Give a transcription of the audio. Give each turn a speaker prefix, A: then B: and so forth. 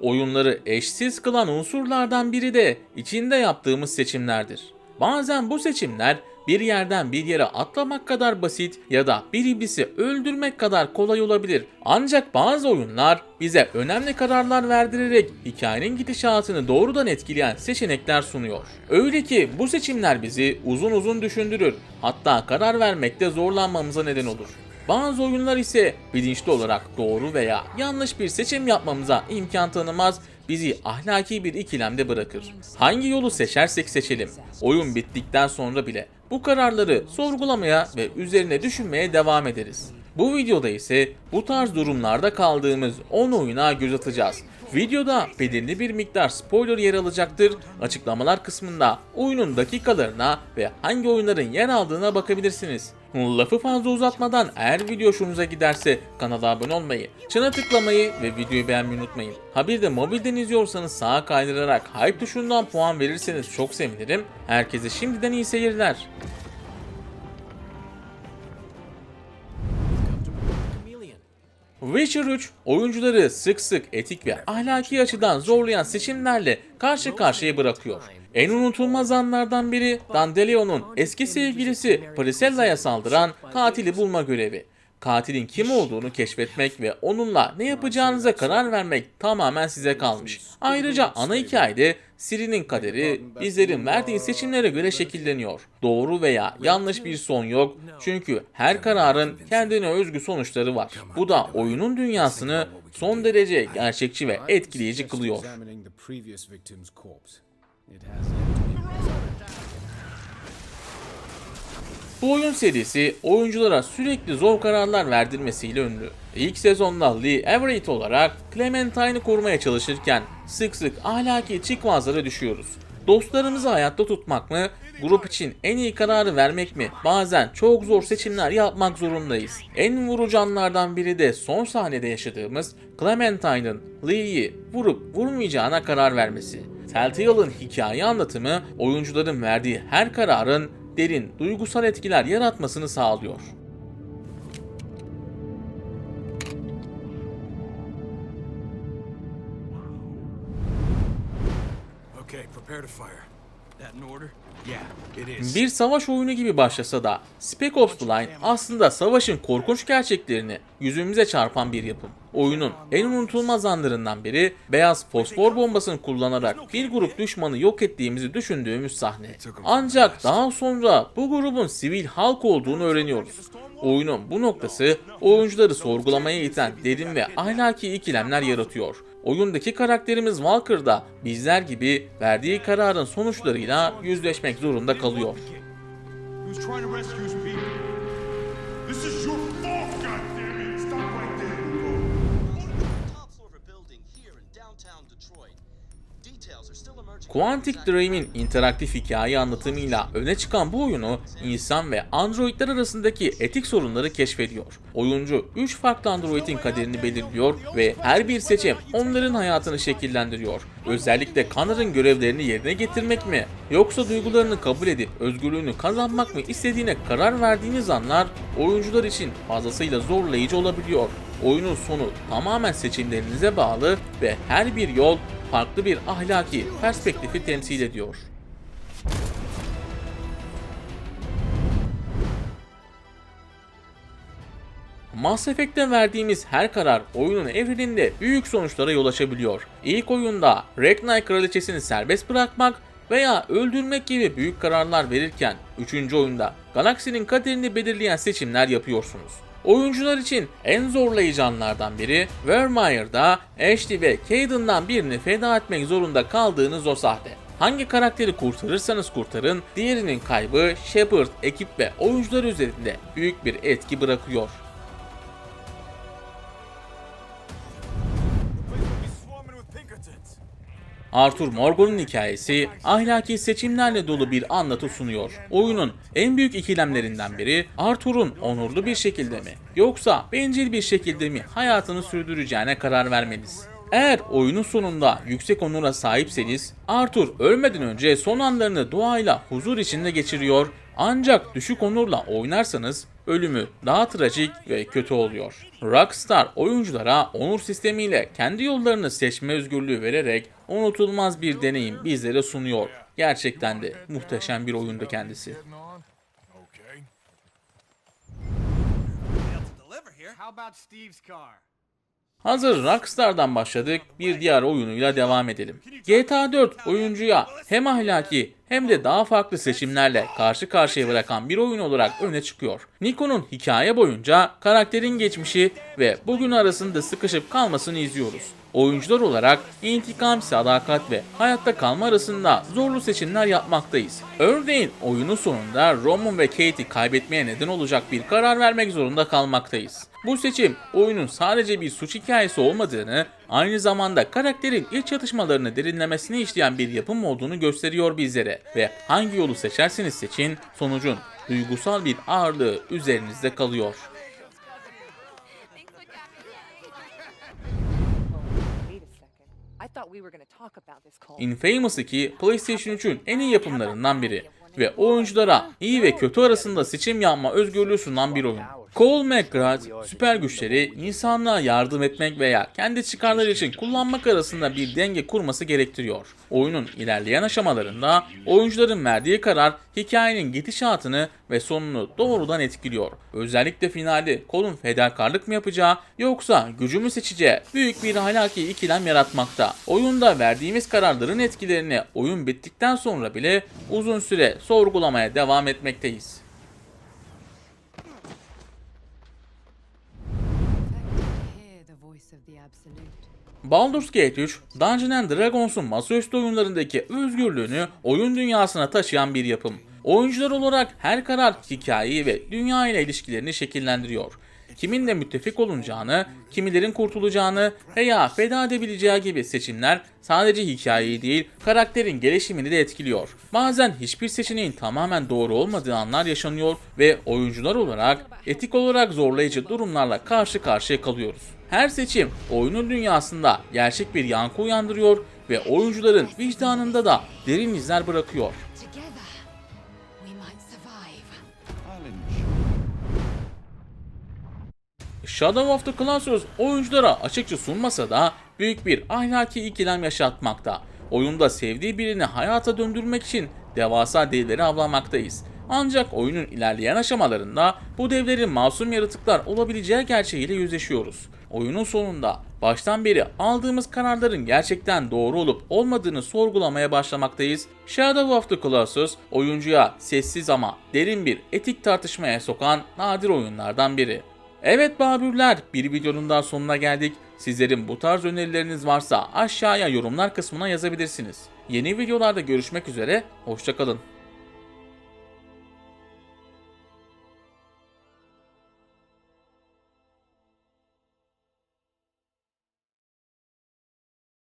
A: Oyunları eşsiz kılan unsurlardan biri de içinde yaptığımız seçimlerdir. Bazen bu seçimler bir yerden bir yere atlamak kadar basit ya da bir iblisi öldürmek kadar kolay olabilir. Ancak bazı oyunlar bize önemli kararlar verdirerek hikayenin gidişatını doğrudan etkileyen seçenekler sunuyor. Öyle ki bu seçimler bizi uzun uzun düşündürür. Hatta karar vermekte zorlanmamıza neden olur. Bazı oyunlar ise bilinçli olarak doğru veya yanlış bir seçim yapmamıza imkan tanımaz, bizi ahlaki bir ikilemde bırakır. Hangi yolu seçersek seçelim, oyun bittikten sonra bile bu kararları sorgulamaya ve üzerine düşünmeye devam ederiz. Bu videoda ise bu tarz durumlarda kaldığımız 10 oyuna göz atacağız. Videoda belirli bir miktar spoiler yer alacaktır. Açıklamalar kısmında oyunun dakikalarına ve hangi oyunların yer aldığına bakabilirsiniz. Lafı fazla uzatmadan eğer video hoşunuza giderse kanala abone olmayı, çana tıklamayı ve videoyu beğenmeyi unutmayın. Ha bir de mobilden izliyorsanız sağa kaydırarak hype tuşundan puan verirseniz çok sevinirim. Herkese şimdiden iyi seyirler. Witcher 3 oyuncuları sık sık etik ve ahlaki açıdan zorlayan seçimlerle karşı karşıya bırakıyor. En unutulmaz anlardan biri Dandelion'un eski sevgilisi Priscilla'ya saldıran katili bulma görevi. Katilin kim olduğunu keşfetmek ve onunla ne yapacağınıza karar vermek tamamen size kalmış. Ayrıca ana hikayede Ciri'nin kaderi bizlerin verdiği seçimlere göre şekilleniyor. Doğru veya yanlış bir son yok çünkü her kararın kendine özgü sonuçları var. Bu da oyunun dünyasını son derece gerçekçi ve etkileyici kılıyor. Bu oyun serisi oyunculara sürekli zor kararlar verdirmesiyle ünlü. İlk sezonda Lee Everett olarak Clementine'ı korumaya çalışırken sık sık ahlaki çıkmazlara düşüyoruz. Dostlarımızı hayatta tutmak mı, grup için en iyi kararı vermek mi? Bazen çok zor seçimler yapmak zorundayız. En vurucu anlardan biri de son sahnede yaşadığımız Clementine'ın Lee'yi vurup vurmayacağına karar vermesi. Telltale'ın hikaye anlatımı oyuncuların verdiği her kararın derin duygusal etkiler yaratmasını sağlıyor.
B: Okay, prepare to fire.
A: Bir savaş oyunu gibi başlasa da Spec Ops The Line aslında savaşın korkunç gerçeklerini yüzümüze çarpan bir yapım. Oyunun en unutulmaz anlarından biri beyaz fosfor bombasını kullanarak bir grup düşmanı yok ettiğimizi düşündüğümüz sahne. Ancak daha sonra bu grubun sivil halk olduğunu öğreniyoruz. Oyunun bu noktası oyuncuları sorgulamaya iten derin ve ahlaki ikilemler yaratıyor. Oyundaki karakterimiz Walker da bizler gibi verdiği kararın sonuçlarıyla yüzleşmek zorunda kalıyor. Quantic Dream'in interaktif hikaye anlatımıyla öne çıkan bu oyunu insan ve androidler arasındaki etik sorunları keşfediyor. Oyuncu 3 farklı androidin kaderini belirliyor ve her bir seçim onların hayatını şekillendiriyor. Özellikle Connor'ın görevlerini yerine getirmek mi yoksa duygularını kabul edip özgürlüğünü kazanmak mı istediğine karar verdiğiniz anlar oyuncular için fazlasıyla zorlayıcı olabiliyor. Oyunun sonu tamamen seçimlerinize bağlı ve her bir yol farklı bir ahlaki perspektifi temsil ediyor. Mass Effect'te verdiğimiz her karar oyunun evreninde büyük sonuçlara yol açabiliyor. İlk oyunda Ragnar kraliçesini serbest bırakmak veya öldürmek gibi büyük kararlar verirken 3. oyunda galaksinin kaderini belirleyen seçimler yapıyorsunuz. Oyuncular için en zorlayıcı anlardan biri Vermeer'da Ashley ve Caden'dan birini feda etmek zorunda kaldığınız o sahne. Hangi karakteri kurtarırsanız kurtarın, diğerinin kaybı Shepard, ekip ve oyuncular üzerinde büyük bir etki bırakıyor. Arthur Morgan'ın hikayesi ahlaki seçimlerle dolu bir anlatı sunuyor. Oyunun en büyük ikilemlerinden biri Arthur'un onurlu bir şekilde mi yoksa bencil bir şekilde mi hayatını sürdüreceğine karar vermeniz. Eğer oyunun sonunda yüksek onura sahipseniz Arthur ölmeden önce son anlarını doğayla huzur içinde geçiriyor ancak düşük onurla oynarsanız ölümü daha trajik ve kötü oluyor. Rockstar oyunculara onur sistemiyle kendi yollarını seçme özgürlüğü vererek unutulmaz bir deneyim bizlere sunuyor. Gerçekten de muhteşem bir oyundu kendisi.
C: How about Steve's car?
A: Hazır Rockstar'dan başladık, bir diğer oyunuyla devam edelim. GTA 4 oyuncuya hem ahlaki hem de daha farklı seçimlerle karşı karşıya bırakan bir oyun olarak öne çıkıyor. Nico'nun hikaye boyunca karakterin geçmişi ve bugün arasında sıkışıp kalmasını izliyoruz. Oyuncular olarak intikam, sadakat ve hayatta kalma arasında zorlu seçimler yapmaktayız. Örneğin oyunun sonunda Roman ve Kate'i kaybetmeye neden olacak bir karar vermek zorunda kalmaktayız. Bu seçim oyunun sadece bir suç hikayesi olmadığını, aynı zamanda karakterin iç çatışmalarını derinlemesine işleyen bir yapım olduğunu gösteriyor bizlere ve hangi yolu seçerseniz seçin sonucun duygusal bir ağırlığı üzerinizde kalıyor. Infamous 2 PlayStation 3'ün en iyi yapımlarından biri ve oyunculara iyi ve kötü arasında seçim yapma özgürlüğü sunan bir oyun. Cole McGrath, süper güçleri insanlığa yardım etmek veya kendi çıkarları için kullanmak arasında bir denge kurması gerektiriyor. Oyunun ilerleyen aşamalarında oyuncuların verdiği karar hikayenin gidişatını ve sonunu doğrudan etkiliyor. Özellikle finalde Cole'un fedakarlık mı yapacağı yoksa gücü mü seçeceği büyük bir ahlaki ikilem yaratmakta. Oyunda verdiğimiz kararların etkilerini oyun bittikten sonra bile uzun süre sorgulamaya devam etmekteyiz. Baldur's Gate 3, Dungeons and Dragons'un masaüstü oyunlarındaki özgürlüğünü oyun dünyasına taşıyan bir yapım. Oyuncular olarak her karar hikayeyi ve dünya ile ilişkilerini şekillendiriyor. Kiminle müttefik olunacağını, kimilerin kurtulacağını veya feda edebileceği gibi seçimler sadece hikayeyi değil, karakterin gelişimini de etkiliyor. Bazen hiçbir seçeneğin tamamen doğru olmadığı anlar yaşanıyor ve oyuncular olarak etik olarak zorlayıcı durumlarla karşı karşıya kalıyoruz. Her seçim oyunun dünyasında gerçek bir yankı uyandırıyor ve oyuncuların vicdanında da derin izler bırakıyor. Shadow of the Colossus oyunculara açıkça sunmasa da büyük bir ahlaki ikilem yaşatmakta. Oyunda sevdiği birini hayata döndürmek için devasa devleri avlamaktayız. Ancak oyunun ilerleyen aşamalarında bu devlerin masum yaratıklar olabileceği gerçeğiyle yüzleşiyoruz. Oyunun sonunda baştan beri aldığımız kararların gerçekten doğru olup olmadığını sorgulamaya başlamaktayız. Shadow of the Colossus oyuncuya sessiz ama derin bir etik tartışmaya sokan nadir oyunlardan biri. Evet Babürler, bir videonun daha sonuna geldik. Sizlerin bu tarz önerileriniz varsa aşağıya yorumlar kısmına yazabilirsiniz. Yeni videolarda görüşmek üzere, hoşçakalın.